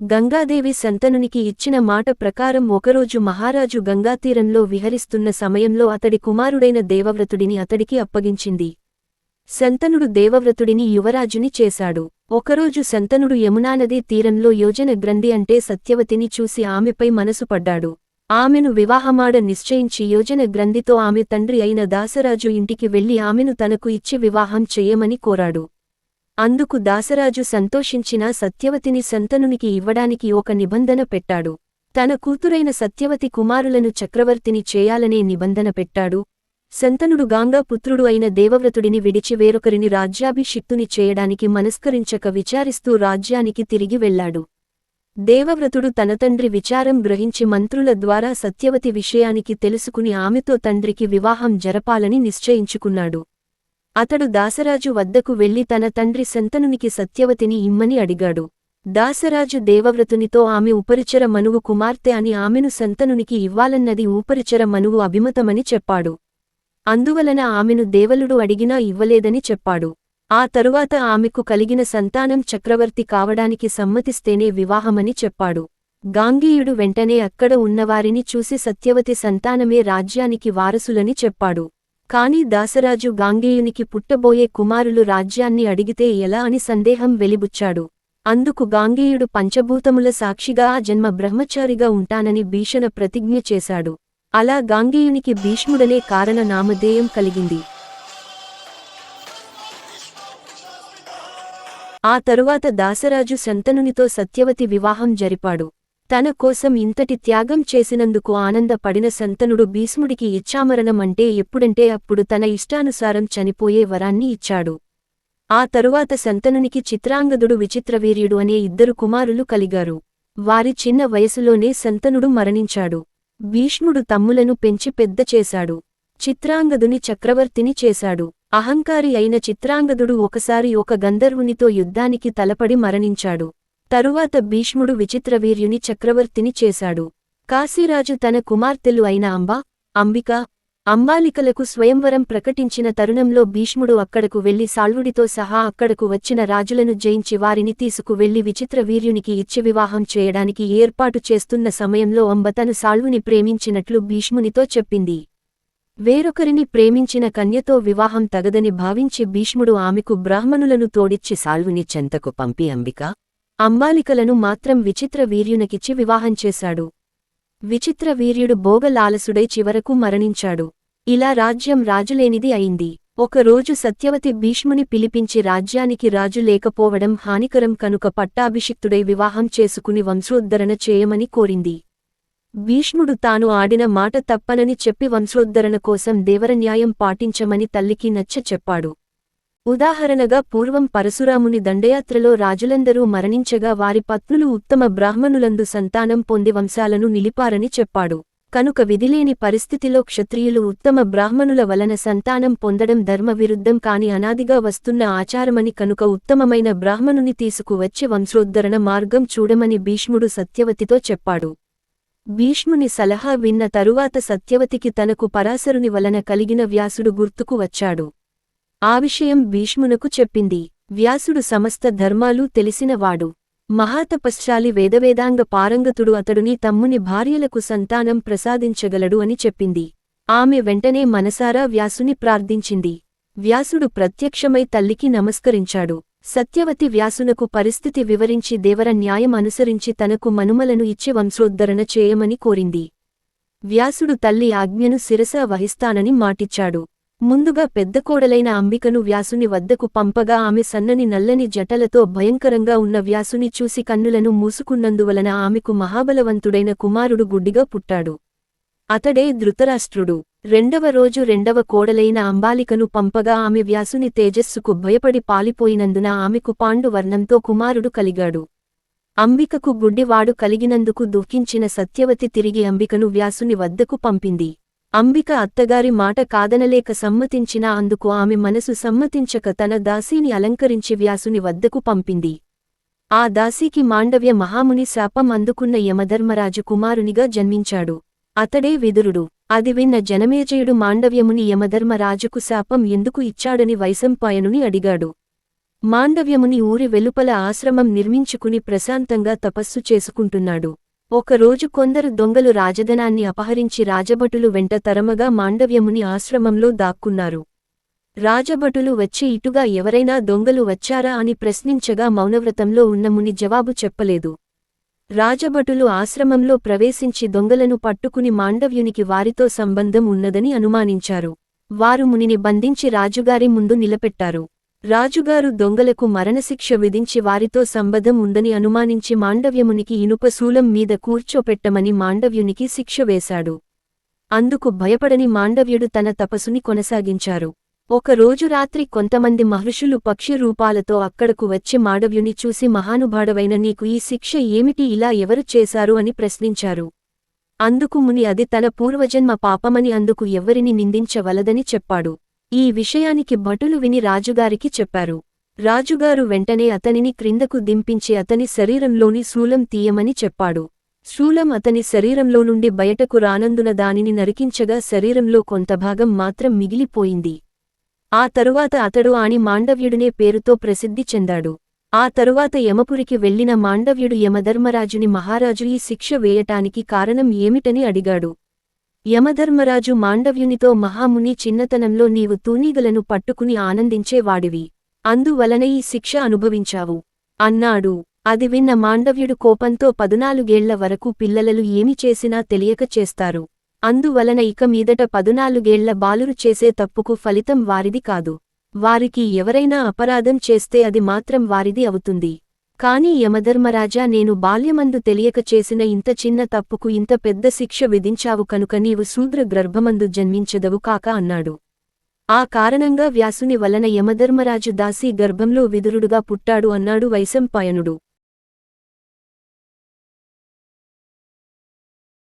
గంగాదేవి శంతనునికి ఇచ్చిన మాట ప్రకారం ఒకరోజు మహారాజు గంగాతీరంలో విహరిస్తున్న సమయంలో అతడి కుమారుడైన దేవవ్రతుడిని అతడికి అప్పగించింది. శంతనుడు దేవవ్రతుడిని యువరాజుని చేశాడు. ఒకరోజు శంతనుడు యమునానదీ తీరంలో యోజన గ్రంథి అంటే సత్యవతిని చూసి ఆమెపై మనసు పడ్డాడు. ఆమెను వివాహమాడ నిశ్చయించి యోజన గ్రంథితో ఆమె తండ్రి అయిన దాసరాజు ఇంటికి వెళ్ళి ఆమెను తనకు ఇచ్చి వివాహం చేయమని కోరాడు. అందుకు దాసరాజు సంతోషించిన సత్యవతిని శంతనునికి ఇవ్వడానికి ఒక నిబంధన పెట్టాడు. తన కూతురైన సత్యవతి కుమారులను చక్రవర్తిని చేయాలనే నిబంధన పెట్టాడు. శంతనుడు గాంగా పుత్రుడు అయిన దేవవ్రతుడిని విడిచి వేరొకరిని రాజ్యాభిషిక్తుని చేయడానికి మనస్కరించక విచారిస్తూ రాజ్యానికి తిరిగి వెళ్ళాడు దేవవ్రతుడు తన తండ్రి విచారం గ్రహించి మంత్రుల ద్వారా సత్యవతి విషయానికి తెలుసుకుని ఆమెతో తండ్రికి వివాహం జరపాలని నిశ్చయించుకున్నాడు. అతడు దాసరాజు వద్దకు వెళ్ళి తన తండ్రి శంతనునికి సత్యవతిని ఇమ్మని అడిగాడు. దాసరాజు దేవవ్రతునితో ఆమె ఉపరిచర మనువు కుమార్తె అని ఆమెను శంతనునికి ఇవ్వాలన్నది ఉపరిచర మనువు అభిమతమని చెప్పాడు. అందువలన ఆమెను దేవలుడు అడిగినా ఇవ్వలేదని చెప్పాడు. ఆ తరువాత ఆమెకు కలిగిన సంతానం చక్రవర్తి కావడానికి సమ్మతిస్తేనే వివాహమని చెప్పాడు. గాంగేయుడు వెంటనే అక్కడ ఉన్నవారిని చూసి సత్యవతి సంతానమే రాజ్యానికి వారసులని చెప్పాడు. కాని దాసరాజు గాంగేయునికి పుట్టబోయే కుమారులు రాజ్యాన్ని అడిగితే ఎలా అని సందేహం వెలిబుచ్చాడు. అందుకు గాంగేయుడు పంచభూతముల సాక్షిగా ఆ జన్మ బ్రహ్మచారిగా ఉంటానని భీషణ ప్రతిజ్ఞ చేశాడు. అలా గాంగేయునికి భీష్ముడనే కారణ నామధేయం కలిగింది. ఆ తరువాత దాసరాజు శంతనునితో సత్యవతి వివాహం జరిపాడు. తన కోసం ఇంతటి త్యాగం చేసినందుకు ఆనందపడిన శంతనుడు భీష్ముడికి ఇచ్చామరణం అంటే ఎప్పుడంటే అప్పుడు తన ఇష్టానుసారం చనిపోయే వరాన్ని ఇచ్చాడు. ఆ తరువాత శంతనునికి చిత్రాంగదుడు విచిత్రవీర్యుడు అనే ఇద్దరు కుమారులు కలిగారు. వారి చిన్న వయసులోనే శంతనుడు మరణించాడు. భీష్ముడు తమ్ములను పెంచి పెద్ద చేశాడు. చిత్రాంగదుని చక్రవర్తిని చేశాడు. అహంకారి అయిన చిత్రాంగదుడు ఒకసారి ఒక గంధర్వునితో యుద్ధానికి తలపడి మరణించాడు. తరువాత భీష్ముడు విచిత్రవీర్యుని చక్రవర్తిని చేశాడు. కాశీరాజు తన కుమార్తెలు అయిన అంబ అంబిక అంబాలికలకు స్వయంవరం ప్రకటించిన తరుణంలో భీష్ముడు అక్కడకు వెళ్ళి సాల్వుడితో సహా అక్కడకు వచ్చిన రాజులను జయించి వారిని తీసుకువెళ్ళి విచిత్రవీర్యునికి ఇచ్చి వివాహం చేయడానికి ఏర్పాటు చేస్తున్న సమయంలో అంబ తను సాల్వుని ప్రేమించినట్లు భీష్మునితో చెప్పింది. వేరొకరిని ప్రేమించిన కన్యతో వివాహం తగదని భావించి భీష్ముడు ఆమెకు బ్రాహ్మణులను తోడిచ్చి సాల్వుని చెంతకు పంపి అంబిక అంబాలికలను మాత్రం విచిత్ర వీర్యునకిచ్చి వివాహం చేశాడు. విచిత్ర వీర్యుడు భోగలాలసుడై చివరకు మరణించాడు. ఇలా రాజ్యం రాజులేనిది అయింది. ఒకరోజు సత్యవతి భీష్ముని పిలిపించి రాజ్యానికి రాజు లేకపోవడం హానికరం కనుక పట్టాభిషిక్తుడై వివాహం చేసుకుని వంశోద్ధరణ చేయమని కోరింది. భీష్ముడు తాను ఆడిన మాట తప్పనని చెప్పి వంశోద్ధరణ కోసం దేవరన్యాయం పాటించమని తల్లికి నచ్చ చెప్పాడు ఉదాహరణగా పూర్వం పరశురాముని దండయాత్రలో రాజులందరూ మరణించగా వారి పత్నులు ఉత్తమ బ్రాహ్మణులందు సంతానం పొంది వంశాలను నిలిపారని చెప్పాడు. కనుక విధిలేని పరిస్థితిలో క్షత్రియులు ఉత్తమ బ్రాహ్మణుల వలన సంతానం పొందడం ధర్మవిరుద్ధం కాని అనాదిగా వస్తున్న ఆచారమని కనుక ఉత్తమమైన బ్రాహ్మణుని తీసుకువచ్చి వంశోద్ధరణ మార్గం చూడమని భీష్ముడు సత్యవతితో చెప్పాడు. భీష్ముని సలహా విన్న తరువాత సత్యవతికి తనకు పరాశరుని వలన కలిగిన వ్యాసుడు గుర్తుకు వచ్చాడు. ఆ విషయం భీష్మునకు చెప్పింది. వ్యాసుడు సమస్త ధర్మాలు తెలిసినవాడు. మహాతపశ్చాలి వేదవేదాంగ పారంగతుడు అతడుని తమ్ముని భార్యలకు సంతానం ప్రసాదించగలడు అని చెప్పింది. ఆమె వెంటనే మనసారా వ్యాసుని ప్రార్థించింది. వ్యాసుడు ప్రత్యక్షమై తల్లికి నమస్కరించాడు. సత్యవతి వ్యాసునకు పరిస్థితి వివరించి దేవర న్యాయం అనుసరించి తనకు మనుమలను ఇచ్చి వంశోద్ధరణ చేయమని కోరింది. వ్యాసుడు తల్లి ఆజ్ఞను శిరస వహిస్తానని మాటిచ్చాడు. ముందుగా పెద్ద కోడలైన అంబికను వ్యాసుని వద్దకు పంపగా ఆమె సన్నని నల్లని జటలతో భయంకరంగా ఉన్న వ్యాసుని చూసి కన్నులను మూసుకున్నందువలన ఆమెకు మహాబలవంతుడైన కుమారుడు గుడ్డిగా పుట్టాడు. అతడే ధృతరాష్ట్రుడు. రెండవ రోజు రెండవ కోడలైన అంబాలికను పంపగా ఆమె వ్యాసుని తేజస్సుకు భయపడి పాలిపోయినందున ఆమెకు పాండు వర్ణంతో కుమారుడు కలిగాడు. అంబికకు గుడ్డివాడు కలిగినందుకు దుఃఖించిన సత్యవతి తిరిగి అంబికను వ్యాసుని వద్దకు పంపింది. అంబిక అత్తగారి మాట కాదనలేక సమ్మతించినా అందుకు ఆమె మనసు సమ్మతించక తన దాసీని అలంకరించి వ్యాసుని వద్దకు పంపింది. ఆ దాసీకి మాండవ్య మహాముని శాపం అందుకున్న యమధర్మరాజు కుమారునిగా జన్మించాడు. అతడే విదురుడు. అది విన్న జనమేజయుడు మాండవ్యముని యమధర్మరాజుకు శాపం ఎందుకు ఇచ్చాడని వైశంపాయనుని అడిగాడు. మాండవ్యముని ఊరి వెలుపల ఆశ్రమం నిర్మించుకుని ప్రశాంతంగా తపస్సు చేసుకుంటున్నాడు. ఒకరోజు కొందరు దొంగలు రాజధనాన్ని అపహరించి రాజభటులు వెంట తరమగా మాండవ్యముని ఆశ్రమంలో దాక్కున్నారు. రాజభటులు వచ్చి ఇటుగా ఎవరైనా దొంగలు వచ్చారా అని ప్రశ్నించగా మౌనవ్రతంలో ఉన్న ముని జవాబు చెప్పలేదు. రాజభటులు ఆశ్రమంలో ప్రవేశించి దొంగలను పట్టుకుని మాండవ్యునికి వారితో సంబంధం ఉన్నదని అనుమానించారు. వారు మునిని బంధించి రాజుగారి ముందు నిలపెట్టారు రాజుగారు దొంగలకు మరణశిక్ష విధించి వారితో సంబంధం ఉందని అనుమానించి మాండవ్యమునికి ఇనుప శూలం మీద కూర్చోపెట్టమని మాండవ్యునికి శిక్ష వేశాడు. అందుకు భయపడని మాండవ్యుడు తన తపస్సుని కొనసాగించారు. ఒకరోజు రాత్రి కొంతమంది మహర్షులు పక్షి రూపాలతో అక్కడకు వచ్చి మాండవ్యుని చూసి మహానుభాడవైన నీకు ఈ శిక్ష ఏమిటి? ఇలా ఎవరు చేశారు? అని ప్రశ్నించారు. అందుకు ముని అది తన పూర్వజన్మ పాపమని అందుకు ఎవరిని నిందించవలదని చెప్పాడు. ఈ విషయానికి భటులు విని రాజుగారికి చెప్పారు. రాజుగారు వెంటనే అతనిని క్రిందకు దింపించి అతని శరీరంలోని శూలం తీయమని చెప్పాడు. శూలం అతని శరీరంలో నుండి బయటకు రానందున దానిని నరికించగా శరీరంలో కొంతభాగం మాత్రం మిగిలిపోయింది. ఆ తరువాత అతడు ఆని మాండవ్యుడినే పేరుతో ప్రసిద్ధి చెందాడు. ఆ తరువాత యమపురికి వెళ్ళిన మాండవ్యుడు యమధర్మరాజుని మహారాజు ఈ శిక్ష వేయటానికి కారణం ఏమిటని అడిగాడు. యమధర్మరాజు మాండవ్యునితో మహాముని చిన్నతనంలో నీవు తూనీగలను పట్టుకుని ఆనందించేవాడివి. అందువలన ఈ శిక్ష అనుభవించావు. అన్నాడు. అది విన్న మాండవ్యుడు కోపంతో పదునాలుగేళ్ళ వరకు పిల్లలలు ఏమి చేసినా తెలియక చేస్తారు. అందువలన ఇక మీదట పదునాలుగేళ్ళ బాలురు చేసే తప్పుకు ఫలితం వారిది కాదు. వారికి ఎవరైనా అపరాధం చేస్తే అది మాత్రం వారిది అవుతుంది. కాని యమధర్మరాజా నేను బాల్యమందు తెలియక చేసిన ఇంత చిన్న తప్పుకు ఇంత పెద్ద శిక్ష విధించావు కనుక నీవు శూద్ర గర్భమందు జన్మించదవు కాక అన్నాడు. ఆ కారణంగా వ్యాసుని వలన యమధర్మరాజు దాసీ గర్భంలో విదురుడుగా పుట్టాడు అన్నాడు వైశంపాయనుడు.